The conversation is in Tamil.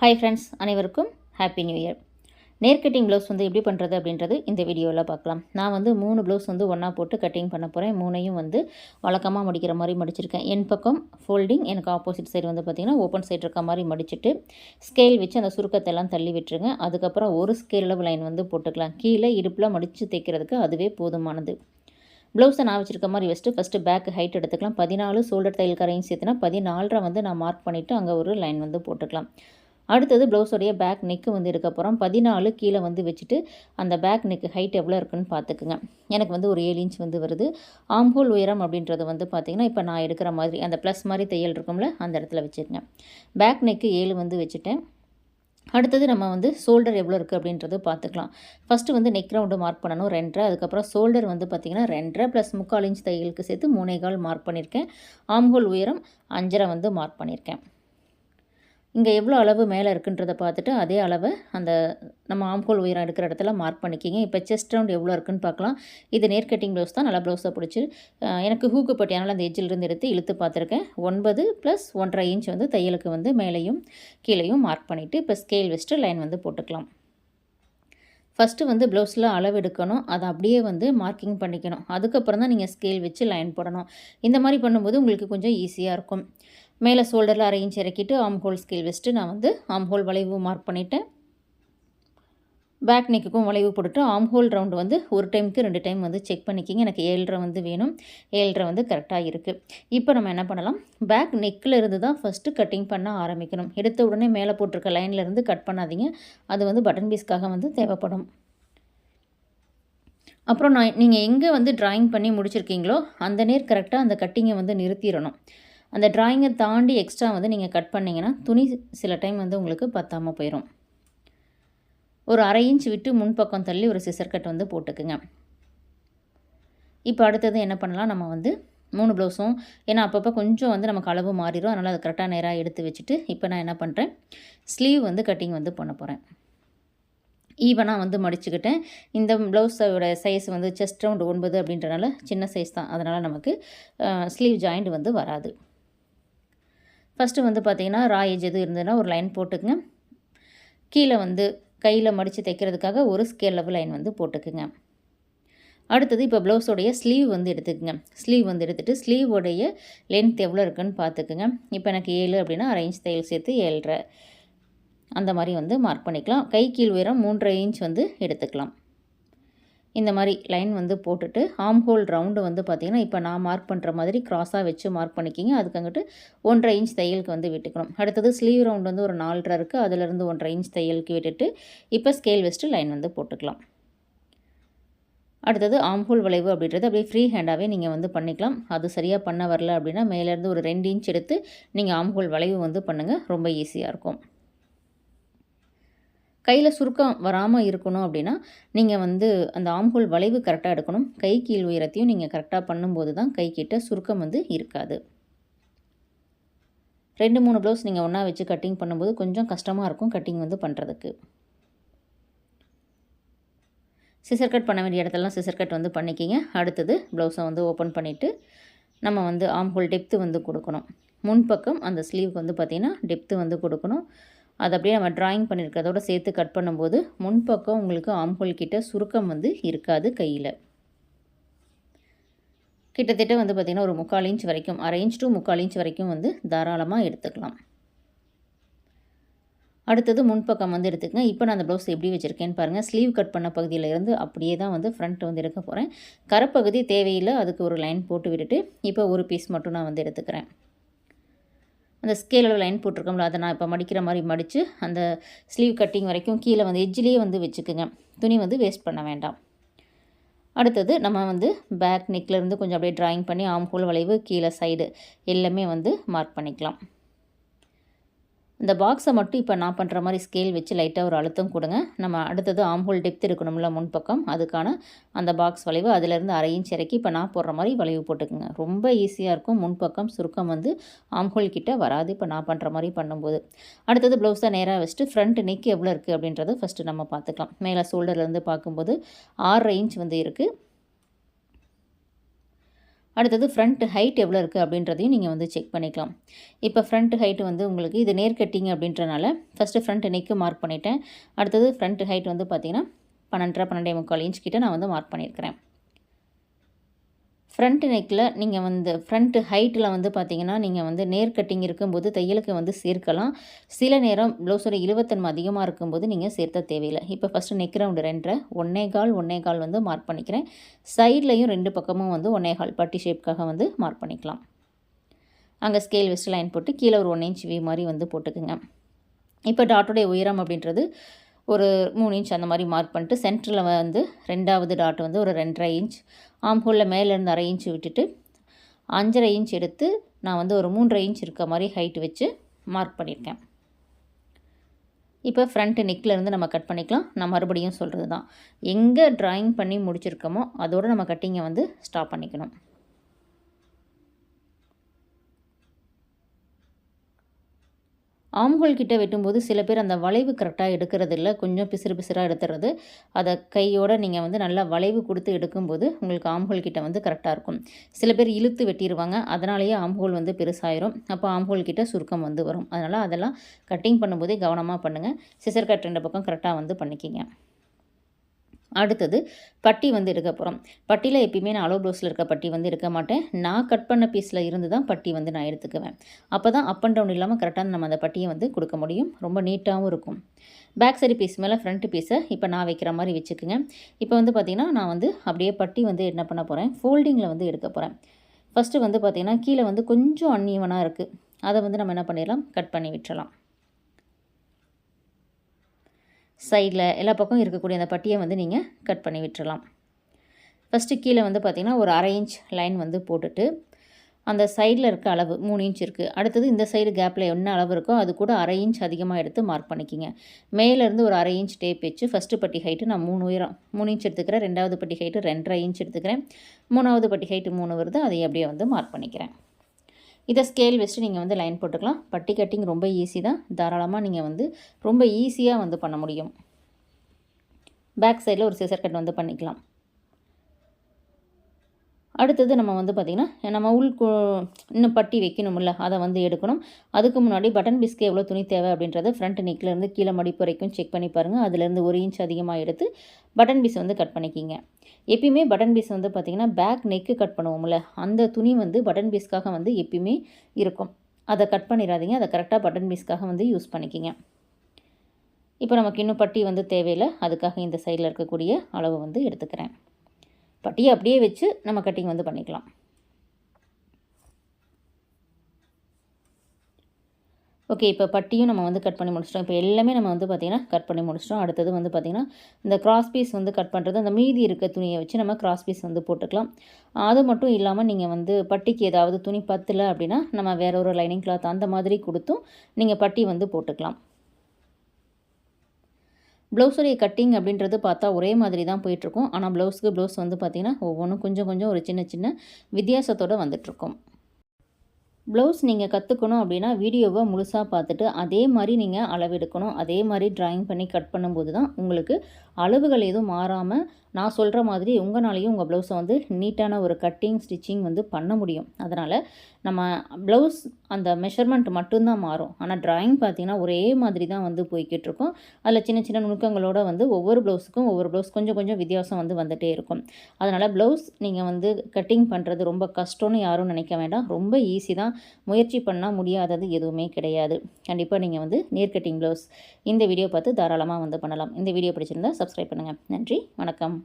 ஹாய் ஃப்ரெண்ட்ஸ் அனைவருக்கும் ஹாப்பி நியூ இயர் நேர் கட்டிங் ப்ளவுஸ் வந்து எப்படி பண்ணுறது அப்படின்றது இந்த வீடியோவில் பார்க்கலாம். நான் வந்து மூணு ப்ளவுஸ் வந்து ஒன்றா போட்டு கட்டிங் பண்ண போகிறேன் மூணையும் வந்து வழக்கமாக மடிக்கிற மாதிரி மடிச்சிருக்கேன். என் பக்கம் ஃபோல்டிங் எனக்கு ஆப்போசிட் சைடு வந்து பார்த்திங்கன்னா ஓப்பன் சைடு இருக்க மாதிரி மடிச்சுட்டு ஸ்கேல் வச்சு அந்த சுருக்கத்தை எல்லாம் தள்ளி விட்டுருங்க. அதுக்கப்புறம் ஒரு ஸ்கேல் அளவு லைன் வந்து போட்டுக்கலாம். கீழே இடுப்பில் மடித்து தைக்கிறதுக்கு அதுவே போதுமானது. ப்ளவுஸை நான் வச்சுருக்க மாதிரி வச்சுட்டு ஃபஸ்ட்டு பேக் ஹைட் எடுத்துக்கலாம். பதினாலு ஷோல்டர் தையல் கரையும் சேர்த்துனா பதினாலரை வந்து நான் மார்க் பண்ணிவிட்டு அங்கே ஒரு லைன் வந்து போட்டுக்கலாம். அடுத்தது ப்ளவுஸோடைய பேக் நெக்கு வந்து இருக்க போகிறோம் பதினாலு கீழே வந்து வச்சுட்டு அந்த பேக் நெக்கு ஹைட் எவ்வளோ இருக்குன்னு பார்த்துக்குங்க. எனக்கு வந்து ஒரு ஏழு இன்ச் வந்து வருது. ஆம்ஹோல் உயரம் அப்படின்றது வந்து பார்த்திங்கன்னா இப்போ நான் எடுக்கிற மாதிரி அந்த ப்ளஸ் மாதிரி தையல் இருக்கும்ல அந்த இடத்துல வச்சுருங்க பேக் நெக்கு ஏழு வந்து வச்சுட்டேன். அடுத்தது நம்ம வந்து ஷோல்டர் எவ்வளோ இருக்குது அப்படின்றது பார்த்துக்கலாம். ஃபஸ்ட்டு வந்து நெக் ரவுண்டு மார்க் பண்ணணும் ரெண்டரை. அதுக்கப்புறம் ஷோல்டர் வந்து பார்த்திங்கன்னா ரெண்டரை ப்ளஸ் முக்கால் இன்ச் தையலுக்கு சேர்த்து மூணே கால் மார்க் பண்ணியிருக்கேன். ஆம்ஹோல் உயரம் அஞ்சரை வந்து மார்க் பண்ணியிருக்கேன். இங்கே எவ்வளோ அளவு மேலே இருக்குன்றதை பார்த்துட்டு அதே அளவை அந்த நம்ம ஆம்கோல் உயரம் எடுக்கிற இடத்துல மார்க் பண்ணிக்கிங்க. இப்போ செஸ்ட் ரவுண்ட் எவ்வளோ இருக்குன்னு பார்க்கலாம். இது நேர் கட்டிங் ப்ளவுஸ் தான். நல்லா ப்ளவுஸாக பிடிச்சி எனக்கு ஹூக்கு பட்டியானால் அந்த எஜ்ஜிலிருந்து எடுத்து இழுத்து பார்த்துருக்கேன். ஒன்பது ப்ளஸ் ஒன்றரை இன்ச் வந்து தையலுக்கு வந்து மேலேயும் கீழேயும் மார்க் பண்ணிவிட்டு இப்போ ஸ்கேல் வச்சுட்டு லைன் வந்து போட்டுக்கலாம். ஃபஸ்ட்டு வந்து ப்ளவுஸில் அளவு எடுக்கணும். அதை அப்படியே வந்து மார்க்கிங் பண்ணிக்கணும். அதுக்கப்புறம் தான் நீங்கள் ஸ்கேல் வச்சு லைன் போடணும். இந்த மாதிரி பண்ணும்போது உங்களுக்கு கொஞ்சம் ஈஸியாக இருக்கும். மேலே ஷோல்டரில் அரை இன்ச் இறக்கிட்டு ஆம் ஹோல் ஸ்கேல் வச்சுட்டு நான் வந்து ஆம் ஹோல் வளைவு மார்க் பண்ணிவிட்டேன் பேக் நெக்குக்கும் வளைவு போட்டுட்டு ஆம் ஹோல் ரவுண்டு வந்து ஒரு டைமுக்கு ரெண்டு டைம் வந்து செக் பண்ணிக்கிங்க. எனக்கு ஏழரை வந்து வேணும். ஏழரை வந்து கரெக்டாக இருக்குது இப்போ நம்ம என்ன பண்ணலாம்? பேக் நெக்கில் இருந்து தான் ஃபஸ்ட்டு கட்டிங் பண்ண ஆரம்பிக்கணும். எடுத்த உடனே மேலே போட்டிருக்க லைனில் இருந்து கட் பண்ணாதீங்க. அது வந்து பட்டன் பீஸ்க்காக வந்து தேவைப்படும். அப்புறம் நான் நீங்கள் எங்கே வந்து ட்ராயிங் பண்ணி முடிச்சிருக்கீங்களோ அந்த நேர் கரெக்டாக அந்த கட்டிங்கை வந்து நிறுத்திடணும். அந்த ட்ராயிங்கை தாண்டி எக்ஸ்ட்ரா வந்து நீங்கள் கட் பண்ணிங்கன்னா துணி சில டைம் வந்து உங்களுக்கு பத்தாமல் போயிடும் ஒரு அரை இன்ச் விட்டு முன்பக்கம் தள்ளி ஒரு சிசர் கட் வந்து போட்டுக்குங்க. இப்போ அடுத்தது என்ன பண்ணலாம்? நம்ம வந்து மூணு ப்ளவுஸும் ஏன்னா அப்பப்போ கொஞ்சம் வந்து நமக்கு அளவு மாறிடும் அதனால் அதை கரெக்டாக நேராக எடுத்து வச்சுட்டு இப்போ நான் என்ன பண்ணுறேன் ஸ்லீவ் வந்து கட்டிங் வந்து பண்ண போகிறேன் ஈவனாக வந்து மடிச்சுக்கிட்டேன். இந்த ப்ளவுஸோட சைஸ் வந்து செஸ்ட் ரவுண்டு ஒன்பது அப்படின்றனால சின்ன சைஸ் தான். அதனால் நமக்கு ஸ்லீவ் ஜாயிண்ட் வந்து வராது. ஃபஸ்ட்டு வந்து பார்த்திங்கன்னா ராயேஜ் எது இருந்ததுன்னா ஒரு லைன் போட்டுக்குங்க. கீழே வந்து கையில் மடித்து தைக்கிறதுக்காக ஒரு ஸ்கேல் லெவல் லைன் வந்து போட்டுக்குங்க. அடுத்தது இப்போ ப்ளவுஸோடைய ஸ்லீவ் வந்து எடுத்துக்கோங்க. ஸ்லீவ் வந்து எடுத்துகிட்டு ஸ்லீவோடைய லென்த் எவ்வளோ இருக்குன்னு பார்த்துக்குங்க இப்போ எனக்கு ஏழு அப்படின்னா அரை இன்ச் தையல் சேர்த்து ஏழரை. அந்த மாதிரி வந்து மார்க் பண்ணிக்கலாம். கை கீழ் உயரம் மூன்றரை இன்ச் வந்து எடுத்துக்கலாம். இந்த மாதிரி லைன் வந்து போட்டுட்டு ஆம் ஹோல் ரவுண்டு வந்து பார்த்திங்கன்னா இப்போ நான் மார்க் பண்ணுற மாதிரி க்ராஸாக வச்சு மார்க் பண்ணிக்கிங்க. அதுக்கு அங்கிட்டு ஒன்றரை இன்ச் தையலுக்கு வந்து விட்டுக்கணும். அடுத்தது ஸ்லீவ் ரவுண்ட் வந்து ஒரு நாலரை இருக்குது அதிலிருந்து ஒன்றரை இன்ச் தையலுக்கு விட்டுட்டு இப்போ ஸ்கேல் வச்சுட்டு லைன் வந்து போட்டுக்கலாம். அடுத்தது ஆம்ஹோல் வளைவு அப்படின்றது அப்படியே ஃப்ரீ ஹேண்டாகவே நீங்கள் வந்து பண்ணிக்கலாம். அது சரியாக பண்ண வரல அப்படின்னா மேலேருந்து ஒரு ரெண்டு இன்ச் எடுத்து நீங்கள் ஆம்ஹோல் வளைவு வந்து பண்ணுங்கள் ரொம்ப ஈஸியாக இருக்கும். கையில் சுருக்கம் வராமல் இருக்கணும் அப்படின்னா நீங்கள் வந்து அந்த ஆம்ஹோல் வளைவு கரெக்டாக எடுக்கணும். கை கீழ் உயரத்தையும் நீங்கள் கரெக்டாக பண்ணும்போது தான் கை கிட்ட சுருக்கம் வந்து இருக்காது. ரெண்டு மூணு ப்ளவுஸ் நீங்கள் ஒன்றா வச்சு கட்டிங் பண்ணும்போது கொஞ்சம் கஷ்டமாக இருக்கும் கட்டிங் வந்து பண்ணுறதுக்கு சிசர் கட் பண்ண வேண்டிய இடத்தெல்லாம் சிசர் கட் வந்து பண்ணிக்கிங்க. அடுத்தது ப்ளவுஸை வந்து ஓப்பன் பண்ணிவிட்டு நம்ம வந்து ஆம்ஹோல் டெப்த்து வந்து கொடுக்கணும். முன்பக்கம் அந்த ஸ்லீவுக்கு வந்து பார்த்திங்கன்னா டெப்த்து வந்து கொடுக்கணும். அது அப்படியே நம்ம டிராயிங் பண்ணியிருக்கிறதோட சேர்த்து கட் பண்ணும்போது முன்பக்கம் உங்களுக்கு ஆம்ஹோல் கிட்ட சுருக்கம் வந்து இருக்காது கையில். கிட்டத்தட்ட வந்து பார்த்திங்கன்னா ஒரு முக்கால் இன்ச் வரைக்கும் அரை இன்ச் டு முக்கால் இன்ச் வரைக்கும் வந்து தாராளமாக எடுத்துக்கலாம். அடுத்தது முன்பக்கம் வந்து எடுத்துக்கங்க. இப்போ நான் அந்த ப்ளவுஸ் எப்படி வச்சுருக்கேன்னு பாருங்கள் ஸ்லீவ் கட் பண்ண பகுதியில் இருந்து அப்படியே தான் வந்து ஃப்ரண்ட் வந்து எடுக்க போகிறேன் கரப்பகுதி தேவையில்லை அதுக்கு ஒரு லைன் போட்டு விட்டுட்டு இப்போ ஒரு பீஸ் மட்டும் நான் வந்து எடுத்துக்கிறேன். அந்த ஸ்கேலோட லைன் போட்டிருக்கோம்ல அதை நான் இப்போ மடிக்கிற மாதிரி மடித்து அந்த ஸ்லீவ் கட்டிங் வரைக்கும் கீழே வந்து எஜ்ஜிலேயே வந்து வச்சுக்குங்க. துணி வந்து வேஸ்ட் பண்ண வேண்டாம். அடுத்தது நம்ம வந்து பேக் நெக்லேருந்து கொஞ்சம் அப்படியே ட்ராயிங் பண்ணி ஆம்ஹோல் வளைவு கீழே சைடு எல்லாமே வந்து மார்க் பண்ணிக்கலாம். இந்த பாக்ஸை மட்டும் இப்போ நான் பண்ணுற மாதிரி ஸ்கேல் வச்சு லைட்டாக ஒரு அழுத்தம் கொடுங்க. நம்ம அடுத்தது ஆம்ஹோல் டெப்த் இருக்கணும்ல முன்பக்கம். அதுக்கான அந்த பாக்ஸ் வளைவு அதிலிருந்து அரை இன்ச் இறக்கி இப்போ நான் போடுற மாதிரி வளைவு போட்டுக்குங்க. ரொம்ப ஈஸியாக இருக்கும். முன்பக்கம் சுருக்கம் வந்து ஆம்ஹோல் கிட்ட வராது. இப்போ நான் பண்ணுற மாதிரி பண்ணும்போது. அடுத்தது ப்ளவுஸை நேராக வச்சுட்டு ஃப்ரண்ட் நெக் எவ்வளோ இருக்குது அப்படின்றத ஃபஸ்ட்டு நம்ம பார்த்துக்கலாம். மேலே ஷோல்டர்லேருந்து பார்க்கும்போது ஆறரை இன்ச் வந்து இருக்குது அடுத்தது ஃப்ரண்ட் ஹைட் எவ்வளோ இருக்குது அப்படின்றதையும் நீங்கள் வந்து செக் பண்ணிக்கலாம். இப்போ ஃப்ரண்ட் ஹைட் வந்து உங்களுக்கு இது நேர் கட்டிங் அப்படின்றனால ஃபஸ்ட்டு ஃப்ரண்ட் நெக்கு மார்க் பண்ணிட்டேன். அடுத்தது ஃப்ரண்ட் ஹைட் வந்து பார்த்திங்கன்னா பன்னெண்டரை பன்னெண்டே முக்கால் இன்ச் கிட்டே நான் வந்து மார்க் பண்ணியிருக்கிறேன். ஃப்ரண்ட் நெக்கில் நீங்கள் வந்து ஃப்ரண்ட் ஹைட்டில் வந்து பார்த்தீங்கன்னா நீங்கள் வந்து நேர் கட்டிங் இருக்கும்போது தையலுக்கு வந்து சேர்க்கலாம். சில நேரம் ப்ளவுஸோட இழுவத்தன்மை அதிகமாக இருக்கும்போது நீங்கள் சேர்த்த தேவையில்லை. இப்போ ஃபஸ்ட்டு நெக் ரவுண்டு ரெண்டரை ஒன்னே கால் ஒன்னே கால் வந்து மார்க் பண்ணிக்கிறேன். சைட்லையும் ரெண்டு பக்கமும் வந்து ஒன்னே கால் பட்டி ஷேப்க்காக வந்து மார்க் பண்ணிக்கலாம். அங்கே ஸ்கேல் வெஸ்ட் லைன் போட்டு கீழே ஒரு ஒன் இன்ச் வி மாதிரி வந்து போட்டுக்குங்க. இப்போ டாட்டோடைய உயரம் அப்படின்றது ஒரு மூணு இன்ச் அந்த மாதிரி மார்க் பண்ணிட்டு சென்டரில் வந்து ரெண்டாவது டாட் வந்து ஒரு ரெண்டரை இன்ச் ஆம் ஹோலில் மேலேருந்து அரை இன்ச் விட்டுட்டு அஞ்சரை இன்ச் எடுத்து நான் வந்து ஒரு மூன்றரை இன்ச் இருக்க மாதிரி ஹைட் வச்சு மார்க் பண்ணியிருக்கேன். இப்போ ஃப்ரண்ட்டு நெக்லேருந்து நம்ம கட் பண்ணிக்கலாம். நான் மறுபடியும் சொல்கிறது தான் எங்கே ட்ராயிங் பண்ணி முடிச்சிருக்கோமோ அதோடு நம்ம கட்டிங்கை வந்து ஸ்டாப் பண்ணிக்கணும். ஆம்ஹோல் கிட்ட வெட்டும்போது சில பேர் அந்த வளைவு கரெக்டாக எடுக்கிறது இல்லை கொஞ்சம் பிசிறு பிசிறாக எடுத்துறது. அதை கையோடு நீங்கள் வந்து நல்லா வளைவு கொடுத்து எடுக்கும்போது உங்களுக்கு ஆம்ஹோல் கிட்ட வந்து கரெக்டாக இருக்கும். சில பேர் இழுத்து வெட்டிடுவாங்க அதனாலேயே ஆம்ஹோல் வந்து பெருசாயிரும். அப்போ ஆம்ஹோல் கிட்ட சுருக்கம் வந்து வரும். அதனால் அதெல்லாம் கட்டிங் பண்ணும்போதே கவனமாக பண்ணுங்கள் சிசர் கட் ரெண்டு பக்கம் கரெக்டாக வந்து பண்ணிக்கிங்க. அடுத்தது பட்டி வந்து எடுக்க போகிறோம் பட்டியில் எப்பயுமே நான் அலோ ப்ளவுஸில் இருக்க பட்டி வந்து எடுக்க மாட்டேன். நான் கட் பண்ண பீஸில் இருந்து தான் பட்டி வந்து நான் எடுத்துக்குவேன். அப்போ தான் அப் அண்ட் டவுன் இல்லாமல் கரெக்டாக நம்ம அந்த பட்டியை வந்து கொடுக்க முடியும். ரொம்ப நீட்டாகவும் இருக்கும். பேக் சைடு பீஸ் மேலே ஃப்ரண்ட் பீஸை இப்போ நான் வைக்கிற மாதிரி வச்சுக்கோங்க. இப்போ வந்து பார்த்திங்கன்னா நான் வந்து அப்படியே பட்டி வந்து என்ன பண்ண போகிறேன் ஃபோல்டிங்கில் வந்து எடுக்க போகிறேன் ஃபஸ்ட்டு வந்து பார்த்திங்கன்னா கீழே வந்து கொஞ்சம் அன்னீவனாக இருக்குது அதை வந்து நம்ம என்ன பண்ணிடலாம்? கட் பண்ணி விட்டுறலாம். சைடில் எல்லா பக்கம் இருக்கக்கூடிய அந்த பட்டியை வந்து நீங்கள் கட் பண்ணி விட்டுறலாம். ஃபஸ்ட்டு கீழே வந்து பார்த்திங்கன்னா ஒரு அரை இன்ச் லைன் வந்து போட்டுட்டு அந்த சைடில் இருக்க அளவு மூணு இன்ச் இருக்குது அடுத்தது இந்த சைடு கேப்பில் என்ன அளவு இருக்கோ அது கூட அரை இன்ச் அதிகமாக எடுத்து மார்க் பண்ணிக்கிங்க. மேலேருந்து ஒரு அரை இன்ச் டேப் வச்சு ஃபஸ்ட்டு பட்டி ஹைட்டு நான் மூணு உயரம் மூணு இன்ச் எடுத்துக்கிறேன். ரெண்டாவது பட்டி ஹைட்டு ரெண்டரை இன்ச் எடுத்துக்கிறேன். மூணாவது பட்டி ஹைட்டு மூணு வருது அதை அப்படியே வந்து மார்க் பண்ணிக்கிறேன். இதை ஸ்கேல் வச்சுட்டு நீங்கள் வந்து லைன் போட்டுக்கலாம். பட்டி கட்டிங் ரொம்ப ஈஸி தான். தாராளமாக நீங்கள் வந்து ரொம்ப ஈஸியாக வந்து பண்ண முடியும். பேக் சைடில் ஒரு சிசர் கட் வந்து பண்ணிக்கலாம். அடுத்தது நம்ம வந்து பார்த்திங்கன்னா நம்ம உள் இன்னும் பட்டி வைக்கணும்ல அதை வந்து எடுக்கணும். அதுக்கு முன்னாடி பட்டன் பிஸ்க்கு எவ்வளோ துணி தேவை அப்படின்றத ஃப்ரண்ட் நெக்லேருந்து கீழே மடிப்பு வரைக்கும் செக் பண்ணி பாருங்கள் அதுலேருந்து ஒரு இன்ச் அதிகமாக எடுத்து பட்டன் பீஸ் வந்து கட் பண்ணிக்கிங்க. எப்பயுமே பட்டன் பீஸ் வந்து பார்த்திங்கன்னா பேக் நெக்கு கட் பண்ணுவோம்ல அந்த துணி வந்து பட்டன் பீஸ்க்காக வந்து எப்பயுமே இருக்கும். அதை கட் பண்ணிடாதீங்க அதை கரெக்டாக பட்டன் பீஸ்க்காக வந்து யூஸ் பண்ணிக்கிங்க. இப்போ நமக்கு இன்னும் பட்டி வந்து தேவையில்லை அதுக்காக இந்த சைடில் இருக்கக்கூடிய அளவு வந்து எடுத்துக்கிறேன். பட்டியை அப்படியே வச்சு நம்ம கட்டிங் வந்து பண்ணிக்கலாம். ஓகே இப்போ பட்டியும் நம்ம வந்து கட் பண்ணி முடிச்சிட்டோம். இப்போ எல்லாமே நம்ம வந்து பார்த்திங்கன்னா கட் பண்ணி முடிச்சிட்டோம். அடுத்தது வந்து பார்த்திங்கன்னா இந்த கிராஸ் பீஸ் வந்து கட் பண்ணுறது அந்த மீதி இருக்க துணியை வச்சு நம்ம கிராஸ் பீஸ் வந்து போட்டுக்கலாம். அது மட்டும் இல்லாமல் நீங்கள் வந்து பட்டிக்கு ஏதாவது துணி பத்தலை அப்படின்னா நம்ம வேற ஒரு லைனிங் கிளாத் அந்த மாதிரி கொடுத்தும் நீங்கள் பட்டி வந்து போட்டுக்கலாம். ப்ளவுஸுடைய கட்டிங் அப்படின்றது பார்த்தா ஒரே மாதிரி தான் போயிட்டுருக்கும். ஆனால் ப்ளவுஸுக்கு ப்ளவுஸ் வந்து பார்த்திங்கன்னா ஒவ்வொன்றும் கொஞ்சம் கொஞ்சம் ஒரு சின்ன சின்ன வித்தியாசத்தோடு வந்துட்டுருக்கும். ப்ளவுஸ் நீங்கள் கற்றுக்கணும் அப்படின்னா வீடியோவை முழுசாக பார்த்துட்டு அதே மாதிரி நீங்கள் அளவெடுக்கணும். அதே மாதிரி ட்ராயிங் பண்ணி கட் பண்ணும்போது தான் உங்களுக்கு அளவுகள் எதுவும் மாறாமல் நான் சொல்கிற மாதிரி உங்களாலையும் உங்கள் ப்ளவுஸை வந்து நீட்டான ஒரு கட்டிங் ஸ்டிச்சிங் வந்து பண்ண முடியும். அதனால் நம்ம ப்ளவுஸ் அந்த மெஷர்மெண்ட் மட்டும்தான் மாறும். ஆனால் ட்ராயிங் பார்த்திங்கன்னா ஒரே மாதிரி தான் வந்து போய்கிட்டு இருக்கும். அதில் சின்ன சின்ன நுணுக்கங்களோட வந்து ஒவ்வொரு ப்ளவுஸுக்கும் ஒவ்வொரு ப்ளவுஸ் கொஞ்சம் கொஞ்சம் வித்தியாசம் வந்து வந்துகிட்டே இருக்கும். அதனால் ப்ளவுஸ் நீங்கள் வந்து கட்டிங் பண்ணுறது ரொம்ப கஷ்டம்னு யாரும் நினைக்க வேண்டாம். ரொம்ப ஈஸி தான். முயற்சி பண்ணால் முடியாதது எதுவுமே கிடையாது. கண்டிப்பாக நீங்கள் வந்து நேர் கட்டிங் ப்ளவுஸ் இந்த வீடியோ பார்த்து தாராளமாக வந்து பண்ணலாம். இந்த வீடியோ பிடிச்சிருந்தா சப்ஸ்கிரைப் பண்ணுங்கள் நன்றி வணக்கம்.